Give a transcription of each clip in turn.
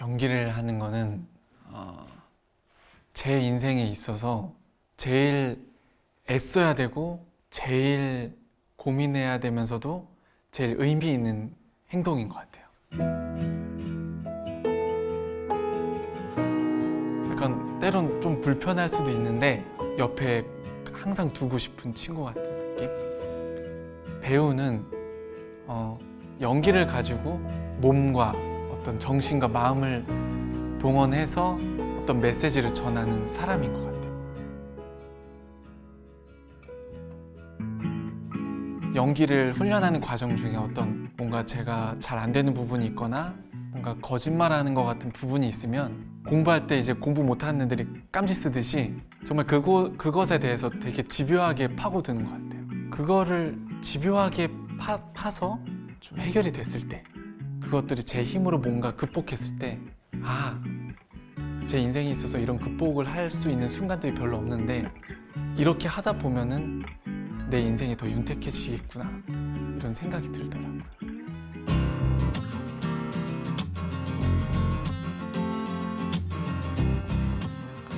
연기를 하는 거는 어, 제 인생에 있어서 제일 애써야 되고 제일 고민해야 되면서도 제일 의미 있는 행동인 것 같아요. 약간 때론 좀 불편할 수도 있는데 옆에 항상 두고 싶은 친구 같은 느낌? 배우는 어, 연기를 가지고 몸과 어떤 정신과 마음을 동원해서 어떤 메시지를 전하는 사람인 것 같아요. 연기를 훈련하는 과정 중에 어떤 뭔가 제가 잘 안 되는 부분이 있거나 뭔가 거짓말하는 것 같은 부분이 있으면 공부할 때 이제 공부 못하는 애들이 깜지 쓰듯이 정말 그거, 그것에 대해서 되게 집요하게 파고드는 것 같아요. 그거를 집요하게 파, 파서 좀 해결이 됐을 때 그것들이 제 힘으로 뭔가 극복했을 때 아, 제 인생에 있어서 이런 극복을 할 수 있는 순간들이 별로 없는데 이렇게 하다 보면은 내 인생이 더 윤택해지겠구나 이런 생각이 들더라고요.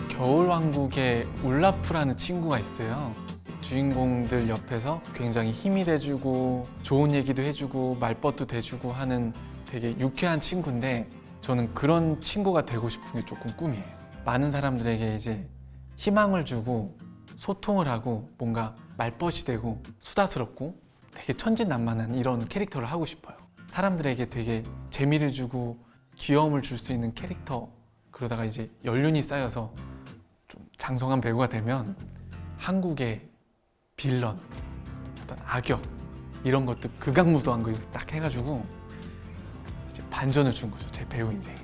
겨울왕국에 울라프라는 친구가 있어요. 주인공들 옆에서 굉장히 힘이 돼주고 좋은 얘기도 해주고 말벗도 돼주고 하는 되게 유쾌한 친구인데 저는 그런 친구가 되고 싶은 게 조금 꿈이에요. 많은 사람들에게 이제 희망을 주고 소통을 하고 뭔가 말벗이 되고 수다스럽고 되게 천진난만한 이런 캐릭터를 하고 싶어요. 사람들에게 되게 재미를 주고 귀여움을 줄 수 있는 캐릭터 그러다가 이제 연륜이 쌓여서 좀 장성한 배우가 되면 한국의 빌런 어떤 악역 이런 것도 극악무도한 거 딱 해가지고 반전을 준 거죠 제 배우 인생에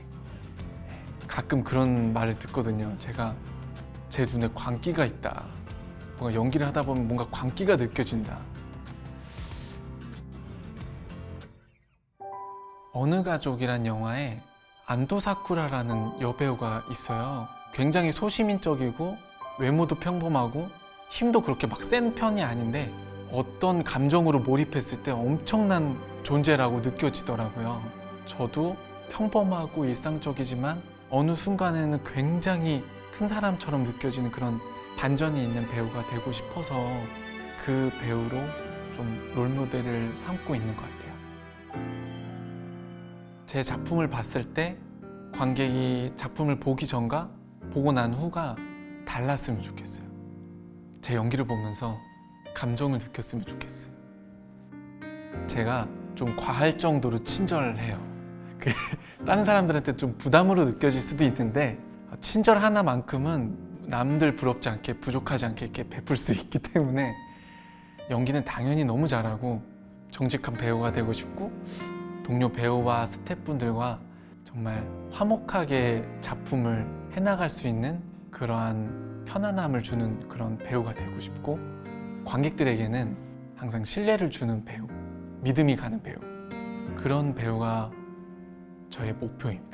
가끔 그런 말을 듣거든요 제가 제 눈에 광기가 있다 뭔가 연기를 하다 보면 뭔가 광기가 느껴진다 어느 가족이란 영화에 안도 사쿠라라는 여배우가 있어요. 굉장히 소시민적이고 외모도 평범하고 힘도 그렇게 막 센 편이 아닌데 어떤 감정으로 몰입했을 때 엄청난 존재라고 느껴지더라고요. 저도 평범하고 일상적이지만 어느 순간에는 굉장히 큰 사람처럼 느껴지는 그런 반전이 있는 배우가 되고 싶어서 그 배우로 좀 롤모델을 삼고 있는 것 같아요. 제 작품을 봤을 때 관객이 작품을 보기 전과 보고 난 후가 달랐으면 좋겠어요. 제 연기를 보면서 감정을 느꼈으면 좋겠어요. 제가 좀 과할 정도로 친절해요. 그 다른 사람들한테 좀 부담으로 느껴질 수도 있는데 친절 하나만큼은 남들 부럽지 않게 부족하지 않게 이렇게 베풀 수 있기 때문에 연기는 당연히 너무 잘하고 정직한 배우가 되고 싶고 동료 배우와 스태프분들과 정말 화목하게 작품을 해나갈 수 있는 그러한 편안함을 주는 그런 배우가 되고 싶고 관객들에게는 항상 신뢰를 주는 배우, 믿음이 가는 배우. 그런 배우가 저의 목표입니다.